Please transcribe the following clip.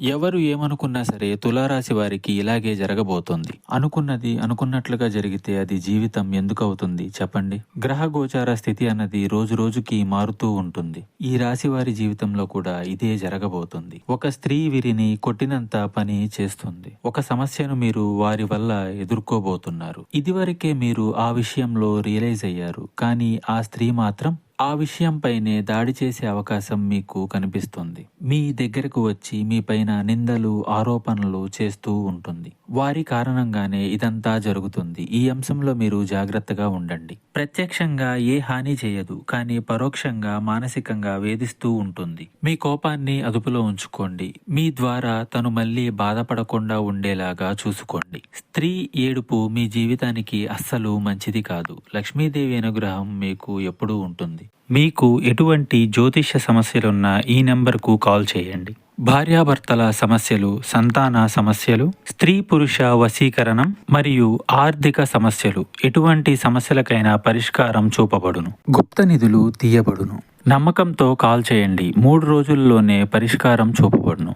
ఎవరు ఏమనుకున్నా సరే తులారాశి వారికి ఇలాగే జరగబోతోంది. అనుకున్నది అనుకున్నట్లుగా జరిగితే అది జీవితం ఎందుకు అవుతుంది? చెప్పండి. గ్రహ గోచార స్థితి అన్నది రోజు రోజుకి మారుతూ ఉంటుంది. ఈ రాశి వారి జీవితంలో కూడా ఇదే జరగబోతుంది. ఒక స్త్రీ వీరిని కొట్టినంత పని చేస్తుంది. ఒక సమస్యను మీరు వారి వల్ల ఎదుర్కోబోతున్నారు. ఇదివరకే మీరు ఆ విషయంలో రియలైజ్ అయ్యారు. కానీ ఆ స్త్రీ మాత్రం ఆ విషయంపైనే దాడి చేసే అవకాశం మీకు కనిపిస్తుంది. మీ దగ్గరకు వచ్చి మీ పైన నిందలు ఆరోపణలు చేస్తూ ఉంటుంది. వారి కారణంగానే ఇదంతా జరుగుతుంది. ఈ అంశంలో మీరు జాగ్రత్తగా ఉండండి. ప్రత్యక్షంగా ఏ హాని చేయదు కానీ పరోక్షంగా మానసికంగా వేధిస్తూ ఉంటుంది. మీ కోపాన్ని అదుపులో ఉంచుకోండి. మీ ద్వారా తను మళ్ళీ బాధపడకుండా ఉండేలాగా చూసుకోండి. స్త్రీ ఏడుపు మీ జీవితానికి అస్సలు మంచిది కాదు. లక్ష్మీదేవి అనుగ్రహం మీకు ఎప్పుడూ ఉంటుంది. మీకు ఎటువంటి జ్యోతిష్య సమస్యలున్నా ఈ నెంబర్కు కాల్ చేయండి. భార్యాభర్తల సమస్యలు సంతాన సమస్యలు స్త్రీ పురుష వశీకరణం మరియు ఆర్థిక సమస్యలు ఎటువంటి సమస్యలకైనా పరిష్కారం చూపబడును. గుప్త నిధులు తీయబడును. నమ్మకంతో కాల్ చేయండి. మూడు రోజుల్లోనే పరిష్కారం చూపబడును.